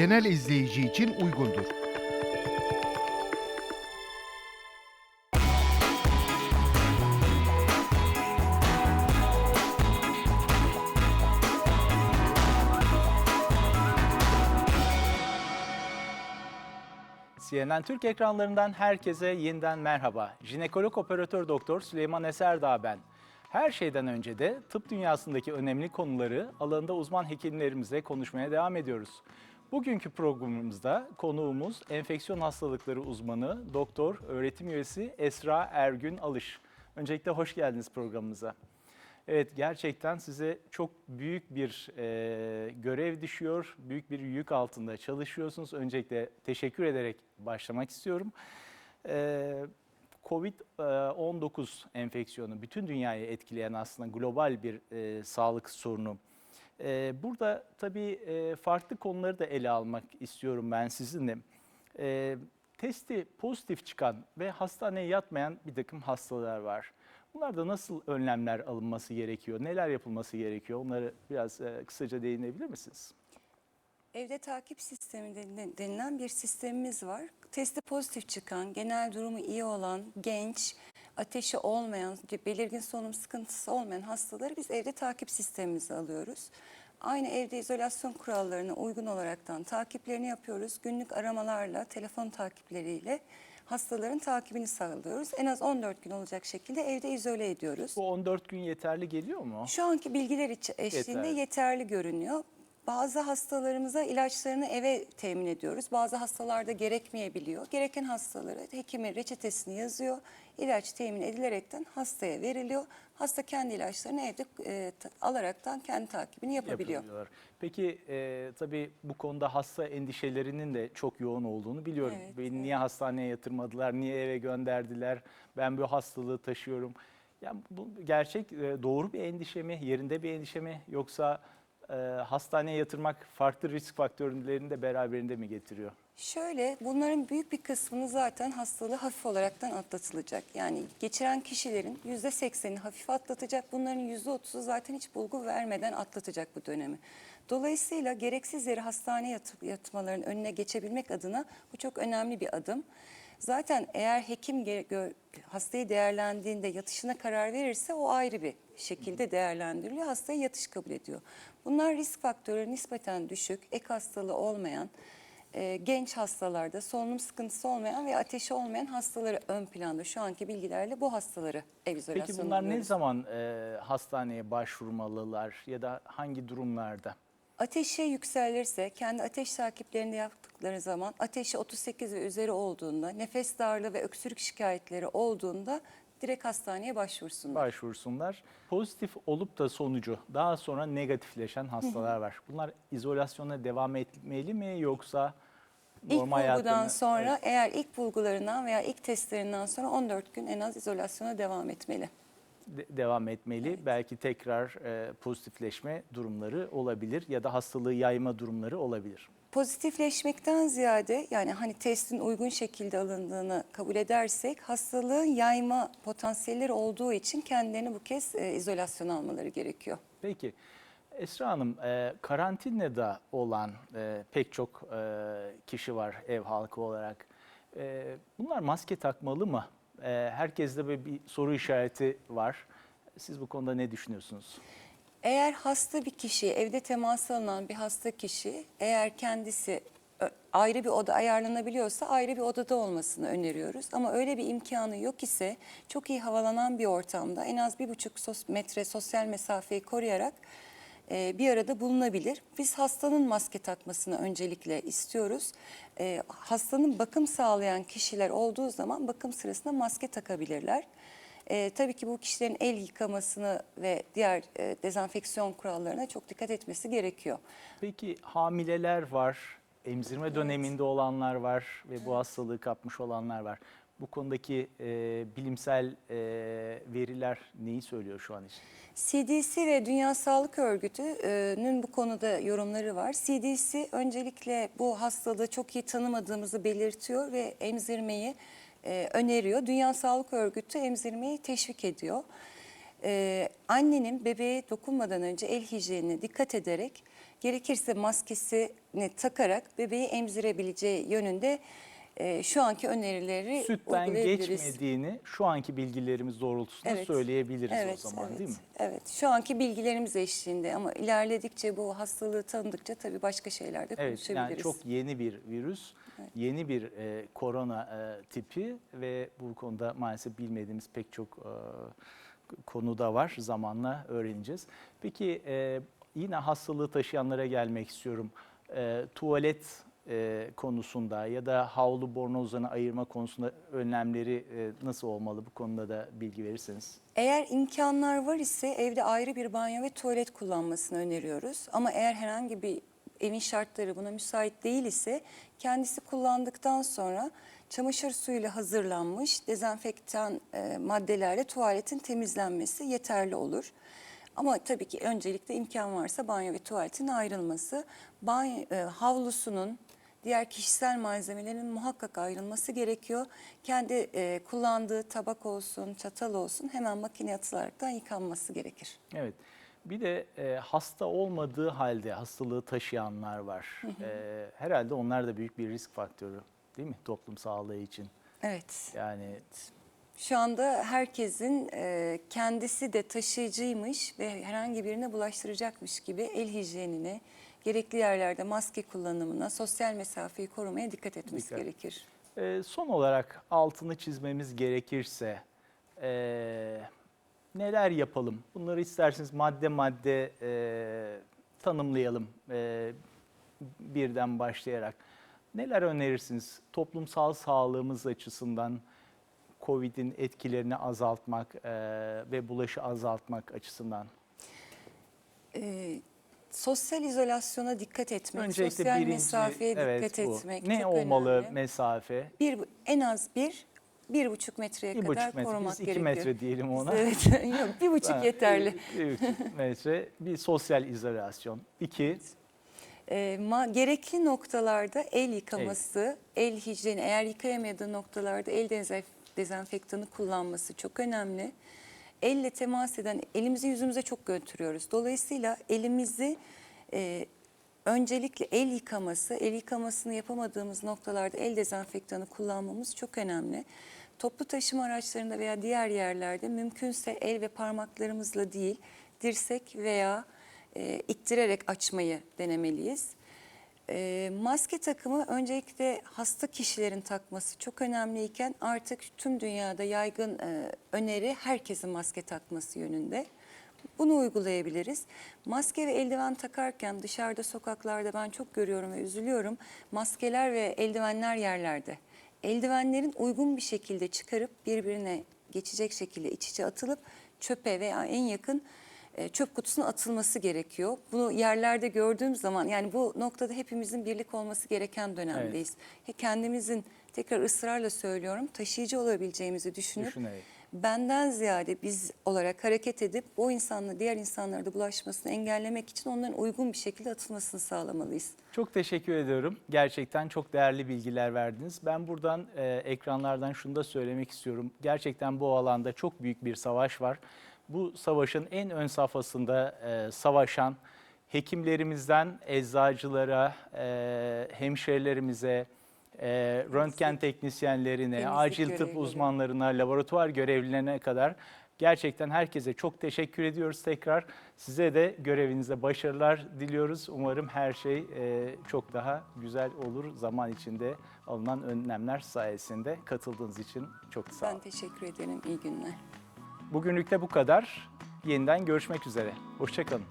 genel izleyici için uygundur. CNN Türk ekranlarından herkese yeniden merhaba. Jinekolog operatör doktor Süleyman Eserdağ ben. Her şeyden önce de tıp dünyasındaki önemli konuları alanında uzman hekimlerimizle konuşmaya devam ediyoruz. Bugünkü programımızda konuğumuz enfeksiyon hastalıkları uzmanı doktor öğretim üyesi Esra Ergün Alış. Öncelikle hoş geldiniz programımıza. Evet gerçekten size çok büyük bir e, görev düşüyor. Büyük bir yük altında çalışıyorsunuz. Öncelikle teşekkür ederek başlamak istiyorum. E, Covid-19 enfeksiyonu bütün dünyayı etkileyen aslında global bir e, sağlık sorunu. E, burada tabii e, farklı konuları da ele almak istiyorum ben sizinle. E, testi pozitif çıkan ve hastaneye yatmayan bir takım hastalar var. Bunlarda nasıl önlemler alınması gerekiyor? Neler yapılması gerekiyor? Onları biraz e, kısaca değinebilir misiniz? Evde takip sistemi denilen- bir sistemimiz var. Testi pozitif çıkan, genel durumu iyi olan, genç, ateşi olmayan, belirgin solunum sıkıntısı olmayan hastaları biz evde takip sistemimize alıyoruz. Aynı evde izolasyon kurallarına uygun olaraktan takiplerini yapıyoruz. Günlük aramalarla, telefon takipleriyle hastaların takibini sağlıyoruz. En az 14 gün olacak şekilde evde izole ediyoruz. Bu 14 gün yeterli geliyor mu? Şu anki bilgiler eşliğinde Yeterli. yeterli. görünüyor. Bazı hastalarımıza ilaçlarını eve temin ediyoruz. Bazı hastalarda gerekmeyebiliyor. Gereken hastalara hekimin reçetesini yazıyor. İlaç temin edilerekten hastaya veriliyor. Hasta kendi ilaçlarını evde e, ta- alaraktan kendi takibini yapabiliyor. Peki e, tabii bu konuda hasta endişelerinin de çok yoğun olduğunu biliyorum. Evet, Beni niye hastaneye yatırmadılar, niye eve gönderdiler, ben bu hastalığı taşıyorum. Yani bu gerçek e, doğru bir endişe mi, yerinde bir endişe mi yoksa e, hastaneye yatırmak farklı risk faktörlerini de beraberinde mi getiriyor? Şöyle bunların büyük bir kısmını zaten hastalığı hafif olaraktan atlatılacak. Yani geçiren kişilerin yüzde sekseni hafif atlatacak. Bunların yüzde otuzu zaten hiç bulgu vermeden atlatacak bu dönemi. Dolayısıyla gereksiz yere hastaneye yatıp yatmaların önüne geçebilmek adına bu çok önemli bir adım. Zaten eğer hekim hastayı değerlendiğinde yatışına karar verirse o ayrı bir şekilde değerlendiriliyor. Hastaya yatış kabul ediyor. Bunlar risk faktörü nispeten düşük, ek hastalığı olmayan, e, genç hastalarda solunum sıkıntısı olmayan ve ateşi olmayan hastaları ön planda şu anki bilgilerle bu hastaları ev izolasyonu Peki bunlar ne zaman e, hastaneye başvurmalılar ya da hangi durumlarda? Ateşi yükselirse kendi ateş takiplerini yaptıkları zaman ateşi 38 ve üzeri olduğunda, nefes darlığı ve öksürük şikayetleri olduğunda direkt hastaneye başvursunlar. başvursunlar. Pozitif olup da sonucu daha sonra negatifleşen hastalar var. Bunlar izolasyona devam etmeli mi yoksa İlk normal bulgudan sonra Evet, eğer ilk bulgularından veya ilk testlerinden sonra 14 gün en az izolasyona devam etmeli. De- devam etmeli. Belki tekrar e, pozitifleşme durumları olabilir ya da hastalığı yayma durumları olabilir. Pozitifleşmekten ziyade yani hani testin uygun şekilde alındığını kabul edersek hastalığın yayma potansiyelleri olduğu için kendilerini bu kez e, izolasyon almaları gerekiyor. Peki Esra Hanım e, karantinada olan e, pek çok e, kişi var ev halkı olarak. E, bunlar maske takmalı mı? E, herkeste böyle bir soru işareti var. Siz bu konuda ne düşünüyorsunuz? Eğer hasta bir kişi, evde temas alınan bir hasta kişi eğer kendisi ayrı bir oda ayarlanabiliyorsa ayrı bir odada olmasını öneriyoruz. Ama öyle bir imkanı yok ise çok iyi havalanan bir ortamda en az bir buçuk metre sosyal mesafeyi koruyarak e, bir arada bulunabilir. Biz hastanın maske takmasını öncelikle istiyoruz. E, hastanın bakım sağlayan kişiler olduğu zaman bakım sırasında maske takabilirler. E, tabii ki bu kişilerin el yıkamasını ve diğer e, dezenfeksiyon kurallarına çok dikkat etmesi gerekiyor. Peki hamileler var, emzirme döneminde olanlar var ve bu hastalığı kapmış olanlar var. Bu konudaki e, bilimsel e, veriler neyi söylüyor şu an için? CDC ve Dünya Sağlık Örgütü'nün bu konuda yorumları var. CDC öncelikle bu hastalığı çok iyi tanımadığımızı belirtiyor ve emzirmeyi e, öneriyor. Dünya Sağlık Örgütü emzirmeyi teşvik ediyor. E, annenin bebeğe dokunmadan önce el hijyenine dikkat ederek gerekirse maskesini takarak bebeği emzirebileceği yönünde e, şu anki önerileri Sütten geçmediğini şu anki bilgilerimiz doğrultusunda Evet. söyleyebiliriz o zaman evet, değil mi? Evet, şu anki bilgilerimiz eşliğinde ama ilerledikçe bu hastalığı tanıdıkça tabii başka şeyler de Evet konuşabiliriz. yani çok yeni bir virüs, yeni bir e, korona e, tipi ve bu konuda maalesef bilmediğimiz pek çok e, konu da var. Zamanla öğreneceğiz. Peki e, yine hastalığı taşıyanlara gelmek istiyorum. E, tuvalet e, konusunda ya da havlu bornozlarını ayırma konusunda önlemleri e, nasıl olmalı? Bu konuda da bilgi verirseniz. Eğer imkanlar var ise evde ayrı bir banyo ve tuvalet kullanmasını öneriyoruz. Ama eğer herhangi bir evin şartları buna müsait değil ise kendisi kullandıktan sonra çamaşır suyuyla hazırlanmış dezenfektan e, maddelerle tuvaletin temizlenmesi yeterli olur. Ama tabii ki öncelikle imkan varsa banyo ve tuvaletin ayrılması, banyo, e, havlusunun, diğer kişisel malzemelerin muhakkak ayrılması gerekiyor. Kendi e, kullandığı tabak olsun, çatal olsun hemen makineye atılaraktan yıkanması gerekir. Evet. Bir de e, hasta olmadığı halde hastalığı taşıyanlar var. E, herhalde onlar da büyük bir risk faktörü değil mi toplum sağlığı için? Evet. Yani Şu anda herkesin e, kendisi de taşıyıcıymış ve herhangi birine bulaştıracakmış gibi el hijyenine, gerekli yerlerde maske kullanımına, sosyal mesafeyi korumaya dikkat etmesi Dikkat. gerekir. e, son olarak altını çizmemiz gerekirse e, neler yapalım? Bunları isterseniz madde madde e, tanımlayalım e, birden başlayarak. Neler önerirsiniz toplumsal sağlığımız açısından? Covid'in etkilerini azaltmak e, ve bulaşı azaltmak açısından. E, sosyal izolasyona dikkat etmek, Öncelikle sosyal birinci, mesafeye evet, dikkat bu. etmek Ne çok olmalı önemli. mesafe? Bir, en az bir, bir buçuk metreye Bir kadar buçuk metre, korumak biz iki gerekiyor. metre diyelim ona. Evet, yok bir buçuk Ha, yeterli. Bir, bir buçuk metre, bir sosyal izolasyon. İki, E, ma, gerekli noktalarda el yıkaması, el hijyeni, eğer yıkayamadığı noktalarda el dezenfektanı kullanması çok önemli. Elle temas eden, elimizi yüzümüze çok götürüyoruz. Dolayısıyla elimizi e, öncelikle el yıkaması, el yıkamasını yapamadığımız noktalarda el dezenfektanı kullanmamız çok önemli. Toplu taşıma araçlarında veya diğer yerlerde mümkünse el ve parmaklarımızla değil, dirsek veya e, ittirerek açmayı denemeliyiz. E, maske takımı öncelikle hasta kişilerin takması çok önemliyken artık tüm dünyada yaygın e, öneri herkesin maske takması yönünde. Bunu uygulayabiliriz. Maske ve eldiven takarken dışarıda sokaklarda ben çok görüyorum ve üzülüyorum. Maskeler ve eldivenler yerlerde. Eldivenlerin uygun bir şekilde çıkarıp birbirine geçecek şekilde iç içe atılıp çöpe veya en yakın e, çöp kutusuna atılması gerekiyor. Bunu yerlerde gördüğüm zaman yani bu noktada hepimizin birlik olması gereken dönemdeyiz. He, Kendimizin tekrar ısrarla söylüyorum taşıyıcı olabileceğimizi düşünüp düşünerek. benden ziyade biz olarak hareket edip o insanla diğer insanlara da bulaşmasını engellemek için onların uygun bir şekilde atılmasını sağlamalıyız. Çok teşekkür ediyorum. Gerçekten çok değerli bilgiler verdiniz. Ben buradan e, ekranlardan şunu da söylemek istiyorum. Gerçekten bu alanda çok büyük bir savaş var. Bu savaşın en ön safhasında e, savaşan hekimlerimizden eczacılara, e, hemşerilerimize, e, röntgen teknisyenlerine, Temizlik acil tıp uzmanlarına, laboratuvar görevlilerine kadar gerçekten herkese çok teşekkür ediyoruz tekrar. Size de görevinizde başarılar diliyoruz. Umarım her şey e, çok daha güzel olur zaman içinde alınan önlemler sayesinde. Katıldığınız için çok sağ Ben olun. teşekkür ederim. İyi günler. Bugünlük de bu kadar. Yeniden görüşmek üzere. Hoşçakalın.